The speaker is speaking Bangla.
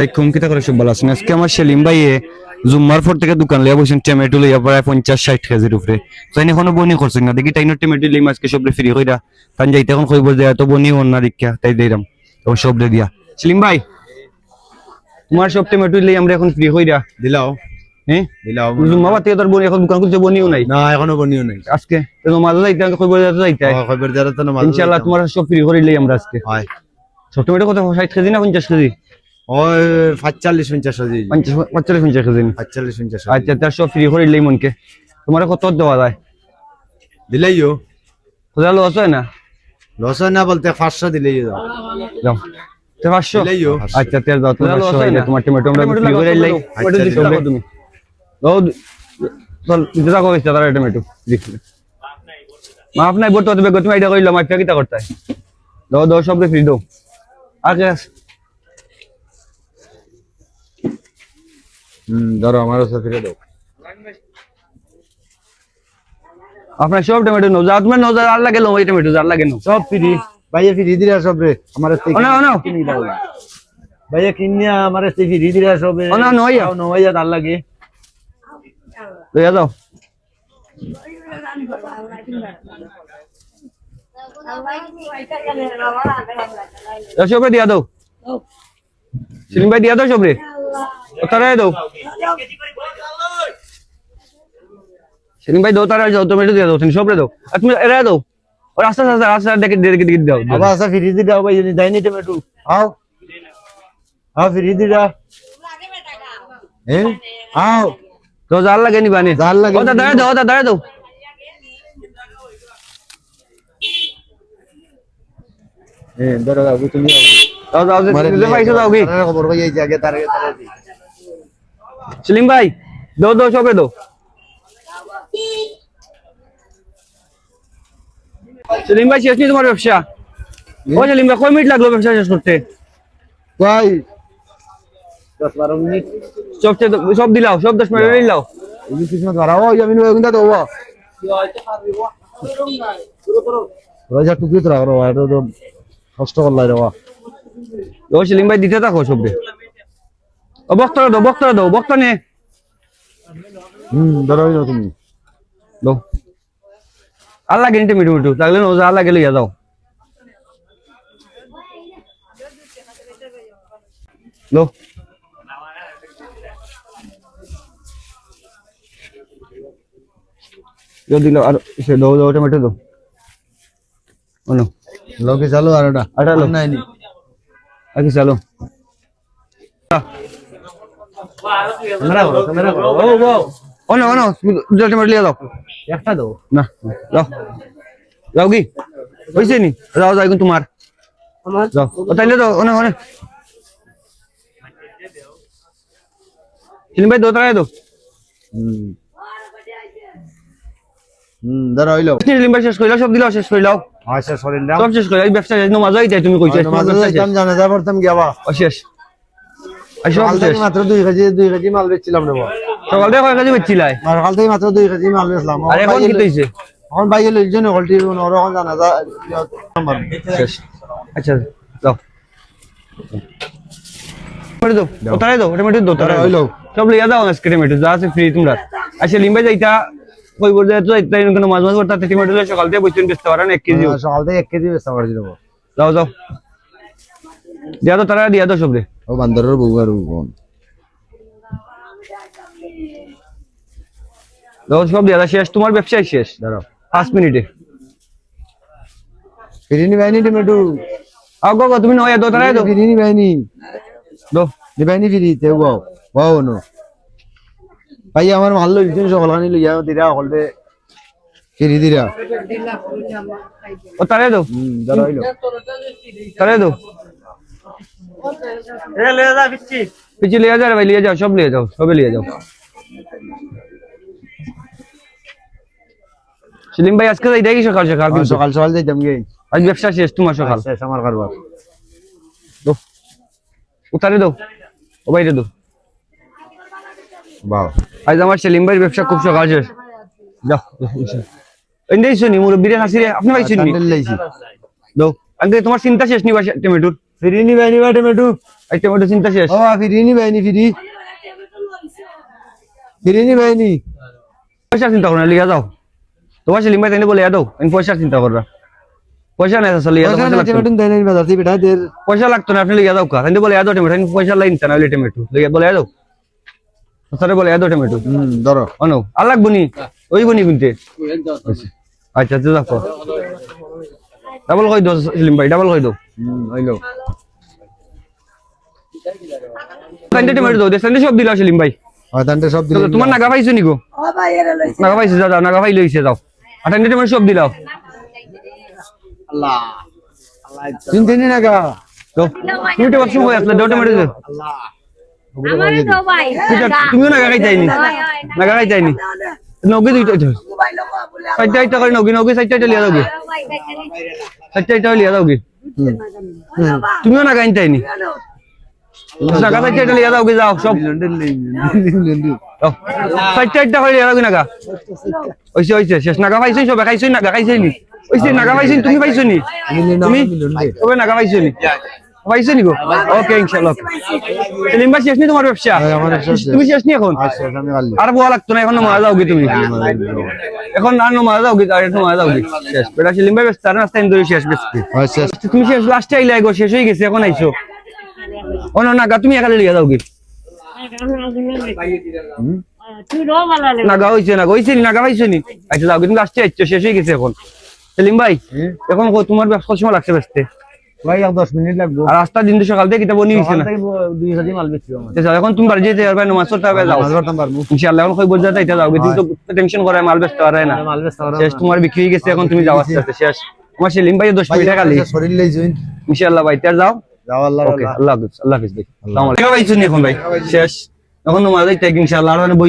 আলাইকুম কিতা করে সব ভালো আছেন আজকে আমার সেলিম ভাই জুম্মার পর থেকে দোকান লইয়া বসেন টমেটো লইয়া প্রায় পঞ্চাশ ষাট কেজির উপরে। তাই এখনও বনি করছেন না। দেখি তাইনো টমেটো লিম আজকে সবরে ফ্রি কইরা তাই যাইতে এখন কইব যে এত বনি হন না দীক্ষা তাই দিলাম। তখন সবরে দিয়া। সেলিম ভাই তোমার সব টমেটো লই আমরা এখন ফ্রি কইরা দিলাও। হ্যাঁ দিলাও। জুম্মা বাতি তোর বনি এখন দোকান খুলছে বনিও নাই। না এখনও বনিও নাই। আজকে তো তোমার যাইতে কইব যে যাইতে। খবর যারা ইনশাআল্লাহ তোমার সব ফ্রি করে লই আমরা আজকে। হয়। সব টমেটো কত ষাট কেজি না পঞ্চাশ কেজি? ওই পাঁচচল্লিশ পঞ্চাশ হাজার পঞ্চাশ পঞ্চাশ পঞ্চাশ কেজি পাঁচচল্লিশ পঞ্চাশ আচ্ছা তার ফ্রি করে লই মনকে তোমার কত দেওয়া যায়? দিলেইও কোথায় লস হয় না? লস হয় না বলতে দিলেই দাও তো পাঁচশো? দিলেইও আচ্ছা তেল দাও তোমার লস হয় না? তোমার টমেটো আমরা ফ্রি করে লই আচ্ছা, টমেটো তুমি দাও চল থাকো বেশি টমেটো তুমি এটা আচ্ছা কিটা করতে দাও দাও সব ফ্রি দাও। আগে হুম ধরো আমারও দাও। আপনার সব টমেটো যা তোমার নাও আর লাগে লো ওই টমেটো আর লাগে সব ফ্রি ভাইয়া ফ্রি দিরা সব? রে আমার থেকে না, না। ভাইয়া কিনিয়া আমার থেকে ফ্রি দিরা সব ও না, নয়। নয়া তার লাগে। লইয়া যাও। সবরে দিয়া দাও। সেলিম ভাই দিয়া দাও সবরে। তারাই দাও সেলিম ভাই দাও তারাই যাও টমেটো দিয়া দাও সবরে দাও আর তুমি এরা দাও ও আস্তে আস্তে আস্তে আস্তে দেখে দেখে দেখে দাও দাও। আবার আসা ফ্রি দিরা ভাই যদি দেয়নি টমেটো আও। আও ফ্রি দিরা হ্যাঁ আও। তো জাল লাগে নি বানি? জাল লাগে ও তা দাঁড়া দাও ও দাঁড়া দাও হ্যাঁ ধরো বাবু তুমি দাও দাও যে পাইছো দাও কি খবর পাই যাই আগে তার তারা দি। সেলিম ভাই দাও দাও সবরে দাও। সেলিম ভাই শেষ নি তোমার ব্যবসা? ও সেলিম ভাই কয় মিনিট লাগল ব্যবসা শেষ করতে? ভাই। দশ বারো মিনিট। সব সব দিলাও সব দশ মিনিট দিলাও। এই কিছু না ধরাও আমি নয় কিন্তু দেবো। রাজা টুকি তো রাখো কষ্ট করলাই রে ও সেলিম ভাই দিতে থাকো সব ও বক্তরা দাও বক্তরা দাও বক্তা নে। হুম ধরাই না তুমি। দাও। আর লাগে নিতে মিটু মিটু লাগলে না আর লাগে লইয়া যাও yo দিলো আর সে দাও দাও টমেটো দাও। অনো লোকে চালু আর ওটা। আটা লো। নাই। নি আগে চলো। ক্যামেরা করো ক্যামেরা করো। ও ও অনো অনো টমেটো লিয়ে দাও। একটা দাও। না যাও। যাও কি? হয়েছে নি? যাও যাও এখন তোমার। যাও। ও তাইলে দাও অনে অনে সেলিম ভাই দো তারাই দাও। হুম। হুম ধরো হইল সেলিম ভাই শেষ করিলাও সব দিলাও শেষ করিলাও আচ্ছা শরীর দাও। সব শেষ করিলাও এই ব্যবসা শেষ নমাজ হয়ে যায় তুমি কইছো ব্যবসা শেষ। যাইতাম জানা যা পড়তাম গিয়াবা ও শেষ। মাত্র দুই কেজি দুই কেজি মাল বেচছিলাম রে সকাল থেকে কয় কাজে বেচছিলাই সকাল থেকে মাত্র দুই কেজি মাল বেচলাম। আর এখন কি হইছে এখন বাইরে লোকজন হলটি ওর এখন জানা যা আচ্ছা দাও দাও হইল। সব দাও যা আছে ফ্রি তোমরা। আচ্ছা লিম্বা যাইতা কই বলতে তো যাইতা এরকম মাছ মাছ করতে লইয়া সকাল থেকে বইছেন বেচতে পারেন এক কেজি সকাল থেকে এক কেজি বেচতে পারছি দেবো যাও যাও। দিয়া দাও তারা দিয়া দাও সবরে। ও বান্দরের বউ আর কোন দাও সব দিয়া দাও শেষ। তোমার ব্যবসায় শেষ। দাঁড়াও। পাঁচ মিনিটে। ফিরিনি বাইনি টমেটো আও গো গো, তুমি নয় দাও তারাই দাও। ফিরিনি বাইনি দাও। নি বাইনি ফিরি তে বাও। বাও নো। ভাই আমার মাল লইছেন সকাল খানি লইয়া দিরা হলবে ফিরি দিরা ও তারাই দাও। হুম দাঁড়াও হইল তারাই দাও। পিছিয়ে লিয়ে যাও রে ভাই লিয়ে যাও সব লিয়ে যাও সবে লিয়ে যাও সেলিম ভাই আজকে যাইতে কি সকাল সকাল কিন্তু সকাল সকাল যাইতাম গে আজ ব্যবসা শেষ তোমার সকাল শেষ আমার কারবার দাও উতারে দাও ও বাইরে দাও বাও আজ আমার সেলিম ভাইয়ের ব্যবসা খুব সকাল শেষ যাও এন্ডেই শুনি মুরব্বীরে হাসিরে আপনি ভাই শুনি স্যান্ডেল লাইছি দাও আগে তোমার চিন্তা শেষ নি টমেটোর ফিরি নি বাইনি বা টমেটো এই টমেটো চিন্তা শেষ। ও ফিরি নি বাইনি ফিরি। ফিরি নি বাইনি পয়সা চিন্তা করো না লিয়া যাও। তোমার সেলিম ভাই তাই বলে দাও আমি পয়সা চিন্তা করবা। পয়সা নাই আসলে লিয়া যাও, পয়সা লাগতো না। টমেটো দেয় নাই বাজার থেকে বেটা দের পয়সা লাগতো না আপনি লিয়া যাও কা। তাই বলে দাও টমেটো। আমি পয়সা লাইন না হলে টমেটো। লিয়া বলে দাও স্যার বলে দাও টমেটো। হুম ধরো। অনো আর লাগবো নি? ওই বনি কিনতে আচ্ছা তো দেখো ডাবল কই দাও সেলিম ভাই ডাবল কই দাও। হুম হইল। কান্দে টমেটো দাও দেশান্তে সব দিলা সেলিম ভাই আর তান্তে সব দিলে তোমার নাগা পাইছো নিকো? নাগা পাইছো যাও যাও, নাগা পাই লইছে যাও। আটান্তে টমেটো সব দিলাও চিনতে নি না গা তো তুমি তো হয়ে আসলে দাও টমেটো দাও আমারে তো ভাই তুমিও নাগা খাই যাইনি নাগা। খাই যাইনি নগে দুইটা চারটা চারটা করে নগে নগে চারটা লিয়া দাও গে চারটা চারটা লিয়া দাও গে তুমিও নাগা আনতে নাগা চারটা চারটা লিয়া দাও গে যাও সব। যাও। চারটা চারটা করে লিয়া দাও। গে নাগা। ওইছে ওইছে শেষ। নাগা পাইছই সবে খাইছই নাগা খাইছই নি। ওইছে নাগা পাইছই তুমি পাইছো নি? তুমি? তবে নাগা পাইছো নি? পাইছো নি গো? ওকে ইনশাআল্লাহ। লিম্বা শেষ নি তোমার ব্যবসা? হ্যাঁ। তুমি শেষ নি এখন? আমি আর বোয়া লাগতো না এখন মারা যাওগে তুমি? এখন আর মারা আর একটু মারা যাওগে শেষ। বেটা সেলিম ভাই ব্যস্ত আর শেষ তুমি শেষ লাস্টে আইলে গো শেষ হয়ে গেছে এখন আইছো। ও না নাগা তুমি একালে তুই রো ভালো নাগা না নাগা পাইছো নি আচ্ছা শেষ হয়ে গেছে এখন। সেলিম ভাই এখন তোমার ব্যবসা সময় লাগছে বেসতে ভাই আর 10 মিনিট লাগবে। আর রাস্তা দিন সকাল থেকে কিতাব বনি হইছে না? দুই হাজার মাল বেচছি আমার। আচ্ছা, এখন তুমি বাড়ি যেতে পারবে নমাজ পড়তে হবে যাও। মাছ ধরতাম পারব। ইনশাআল্লাহ এখন কই বোঝা যাইতে যাওগে তুমি তো টেনশন করে মাল আর না? মাল বেচতে পারব শেষ তোমার বিক্রি হয়ে গেছে এখন তুমি যাও আস্তে আস্তে শেষ। তোমার সেলিম ভাই দশ মিনিট খালি শরীর লাই জুইন ইনশাআল্লাহ ভাই তার যাও যাও। আল্লাহ। হাফিজ আল্লাহ হাফিজ ভাই এখন শেষ। এখন তোমার যাইতে ইনশাআল্লাহ আর মানে বই